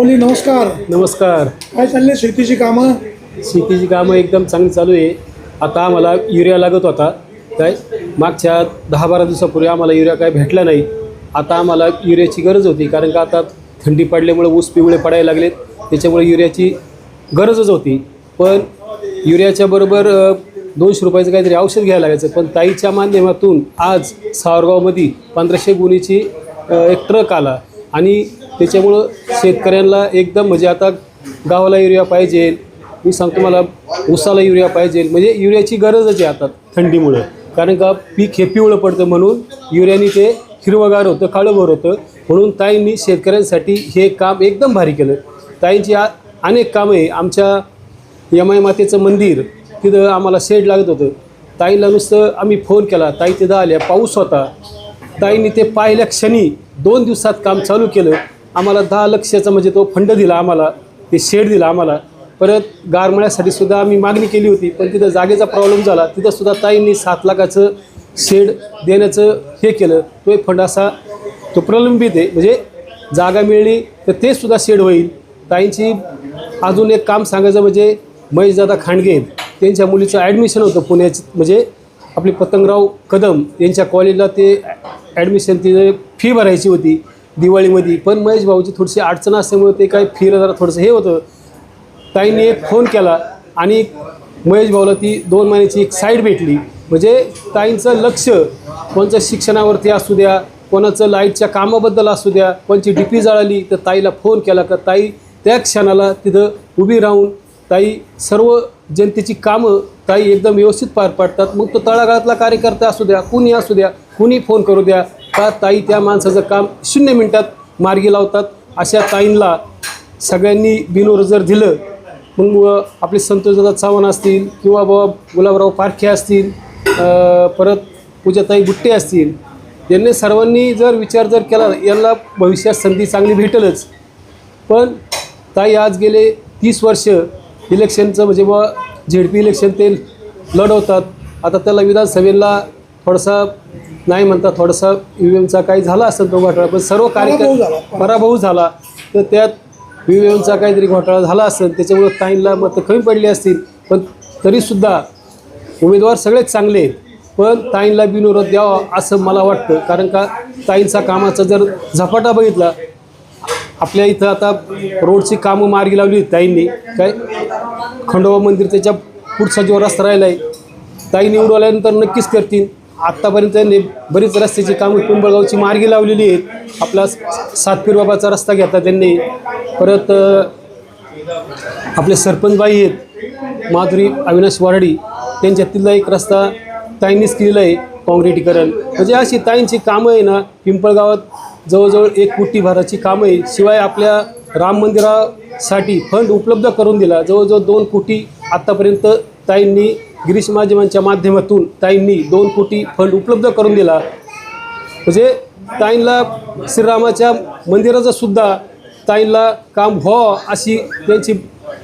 माऊली नमस्कार. नमस्कार. काय चालले शेतीची कामं? शेतीची कामं एकदम चांगली चालू आहे. आता आम्हाला युरिया लागत होता. काय? मागच्या दहा बारा दिवसापूर्वी आम्हाला युरिया काय भेटला नाही. आता आम्हाला युरियाची गरज होती. कारण का आता थंडी पडल्यामुळे ऊस पिवळे पडायला लागलेत. त्याच्यामुळे युरियाची गरजच होती. पण युरियाच्या बरोबर दोनशे रुपयाचं काहीतरी औषध घ्यायला लागायचं. पण ताईच्या माध्यमातून आज सावरगावमध्ये पंधराशे गुणीची एक ट्रक आला. आणि त्याच्यामुळं शेतकऱ्यांना एकदम म्हणजे आता गावाला युरिया पाहिजे मी सांगतो मला ऊसाला युरिया पाहिजे म्हणजे युरियाची गरजच आहे आता थंडीमुळं. कारण का पीक हे पिवळं पडतं म्हणून युरियाने ते हिरवगार होतं काळंभर होतं. म्हणून ताईंनी शेतकऱ्यांसाठी हे काम एकदम भारी केलं. ताईंची आ अनेक कामं आहे. आमच्या यमाई मातेचं मंदिर तिथं आम्हाला शेड लागत होतं. ताईला नुसतं आम्ही फोन केला. ताई तिथं आल्या पाऊस होता. ताईंनी ते पाहिल्या क्षणी दोन दिवसात काम चालू केलं. आम्हाला दहा लक्षाचा म्हणजे तो फंड दिला आम्हाला ते शेड दिला आम्हाला. परत गारमळ्यासाठी सुद्धा आम्ही मागणी केली होती पण तिथं जागेचा प्रॉब्लेम झाला. तिथं सुद्धा ताईंनी सात लाखाचं शेड देण्याचं हे केलं. तो एक फंड असा तो प्रलंबित आहे. म्हणजे जागा मिळली तर ते सुद्धा शेड होईल. ताईंची अजून एक काम सांगायचं म्हणजे महेशदादा खांडगे त्यांच्या मुलीचं ॲडमिशन होतं पुण्याचं म्हणजे आपले पतंगराव कदम यांच्या कॉलेजला ते ॲडमिशन तिथे फी भरायची होती. दिवाळीमध्ये. पण महेश भाऊची थोडीशी अडचण असल्यामुळे ते काय फीला जरा थोडंसं हे होतं. ताईंनी एक फोन केला आणि महेश भाऊला ती दोन महिन्याची एक साईड भेटली. म्हणजे ताईंचं लक्ष कोणचं शिक्षणावरती असू द्या कोणाचं लाईटच्या कामाबद्दल असू द्या कोणची डी पी जळाली तर ताईला फोन केला का ताई त्या क्षणाला तिथं उभी राहून ताई सर्व जनतेची कामं ताई एकदम व्यवस्थित पार पाडतात. मग तो तळागाळातला कार्यकर्ता असू द्या कुणी असू द्या कुणी फोन करू द्या का ताई त्या माणसाचं काम शून्य मिनटात मार्गी लावतात? अशा ताईंना सगळ्यांनी बिनोर जर दिलं मग आपले संतोषदादा चव्हाण असतील किंवा बाबा गुलाबराव पारखे असतील परत पूजाताई गुट्टे असतील यांनी सर्वांनी जर विचार जर केला यांना भविष्यात संधी चांगली भेटेलच. पण ताई आज गेले तीस वर्ष इलेक्शनचं म्हणजे बा झेडपी इलेक्शन ते लढवतात. आता त्याला विधानसभेला थोडासा नाही म्हणता थोडासा यू एमचा काही झाला असेल तो घोटाळा पण सर्व झाला. पराभव. झाला. तर त्यात यू एमचा काहीतरी घोटाळा झाला असेल त्याच्यामुळे ताईंला मतं कमी पडली असतील पण तरीसुद्धा उमेदवार सगळेच चांगले आहेत. पण ताईंला बिनविरोध द्यावा असं मला वाटतं कारण का ताईंचा कामाचा जर झपाटा बघितला आपल्या इथं आता रोडची कामं मार्गी लावली ताईंनी. काय? खंडोबा मंदिर त्याच्या पुढचा जो रस्ता राहिला आहे ताई निवडून आल्यानंतर नक्कीच करतील. आत्तापर्यंत त्यांनी बरीच रस्त्याची कामं पिंपळगावची मार्गी लावलेली आहेत. आपला सातपीर बाबाचा रस्ता घेतला त्यांनी. परत आपले सरपंचबाई आहेत. माधुरी अविनाश वारडी त्यांच्यातीलला एक रस्ता ताईंनीच केलेला आहे काँक्रिटीकरण. म्हणजे अशी ताईंची कामं आहे ना पिंपळगावात जवळजवळ एक कोटी भराची कामं आहे. शिवाय आपल्या राम मंदिरासाठी फंड उपलब्ध करून दिला. जवळजवळ दोन कोटी आत्तापर्यंत ताईंनी गिरीश महाजनांच्या माध्यमातून ताईंनी दोन कोटी फंड उपलब्ध करून दिला. म्हणजे ताईंला श्रीरामाच्या मंदिराचं सुद्धा ताईंला काम व्हावं अशी त्यांची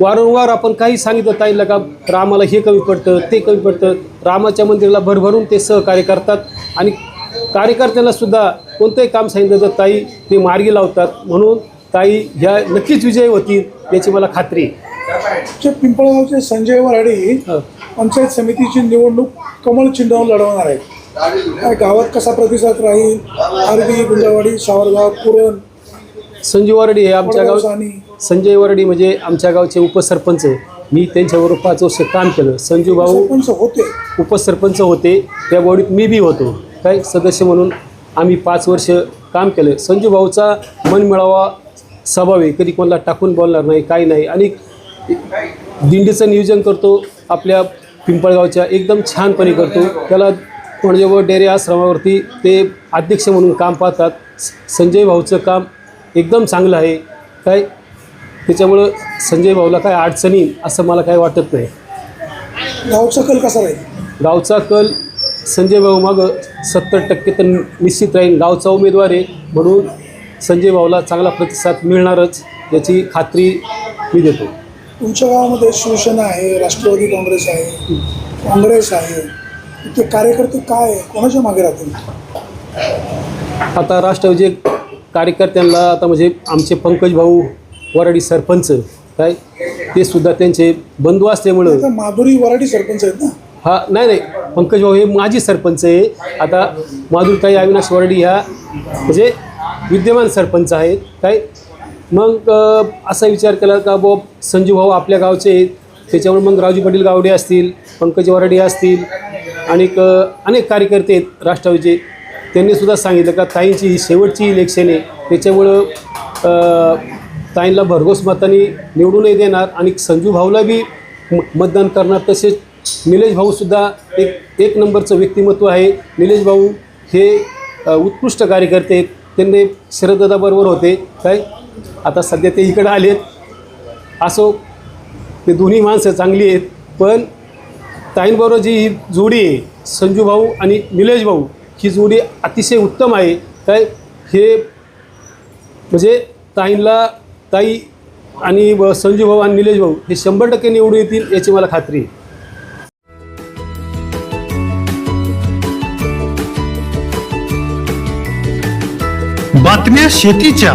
वारंवार आपण काही सांगितलं. ताईंला का रामाला हे कमी पडतं ते कमी पडतं. रामाच्या मंदिराला भरभरून ते सहकार्य करतात आणि कार्यकर्त्यांना सुद्धा कोणतंही काम सांगितलं तर ताई ते मार्गी लावतात. म्हणून ताई ह्या नक्कीच विजयी होतील याची मला खात्री आहे. जे पिंपळगावचे संजय वराडे हो. पंचायत समितीची निवडणूक कमळ चिन्हावर लढवणार आहेत काय गावात कसा प्रतिसाद राहील? आरबी गुंजावाडी सावरगाव पुरण संजीव वरडी हे आमच्या गाव संजय वरडी म्हणजे आमच्या गावचे उपसरपंच मी त्यांच्याबरोबर पाच वर्ष काम केलं. संजू भाऊ होते. उपसरपंच होते. त्या बॉडीत मी बी होतो. काय सदस्य म्हणून आम्ही पाच वर्ष काम केलं. संजू भाऊचा मन मिळावा स्वभाव आहे. कधी कोणाला टाकून बोलणार नाही काही नाही. आणि दिंडीचं नियोजन करतो आपल्या पिंपळगावच्या एकदम छानपणे करतो. त्याला म्हणजे व डेरे आश्रमावरती ते अध्यक्ष म्हणून काम पाहतात. संजय भाऊचं काम एकदम चांगलं आहे. काय? त्याच्यामुळं संजय भाऊला काय अडचणी असं मला काय वाटत नाही. गावचा कल कसा राहील? गावचा कल संजय भाऊ मागं सत्तर टक्के तर निश्चित राहील. गावचा उमेदवार आहे म्हणून संजय भाऊला चांगला प्रतिसाद मिळणारच याची खात्री मी देतो. तुमच्या गावामध्ये शिवसेना आहे राष्ट्रवादी काँग्रेस आहे काँग्रेस आहे ते कार्यकर्ते काय आहे? कोणाच्या मागे राहतील? आता राष्ट्रवादी कार्यकर्त्यांना आता म्हणजे आमचे पंकज भाऊ वराडी सरपंच काय ते सुद्धा त्यांचे बंधू असल्यामुळं माधुरी वराडी सरपंच आहेत ना? हा नाही नाही पंकज भाऊ हे माजी सरपंच आहे. आता माधुरताई अविनाश वरडी ह्या म्हणजे विद्यमान सरपंच आहेत. काय मग असा विचार केला का बो संजू भाऊ आपल्या गावचे आहेत. त्याच्यामुळे मग राजू पाटील गावडे असतील पंकज वराडे असतील आणि अनेक कार्यकर्ते आहेत राष्ट्रवादीचे. त्यांनीसुद्धा सांगितलं का ताईंची ही शेवटची इलेक्शन आहे. त्याच्यामुळं ताईंला भरघोस मताने निवडूनही देणार आणि संजू भाऊला बी म- मतदान करणार. तसेच निलेश भाऊसुद्धा एक एक नंबरचं व्यक्तिमत्व आहे. निलेश भाऊ हे उत्कृष्ट कार्यकर्ते आहेत. त्यांनी शरददादाबरोबर होते. काय? आता सध्या ते इकडं आलेत. असो ते दोन्ही माणसं चांगली आहेत पण ताईंबरोबर जी ही जोडी आहे संजू भाऊ आणि निलेश भाऊ ही जोडी अतिशय उत्तम आहे. काय हे म्हणजे ताईंला ताई आणि संजू भाऊ आणि निलेश भाऊ हे शंभर टक्के निवडून येतील याची मला खात्री आहे. बातम्या शेतीच्या.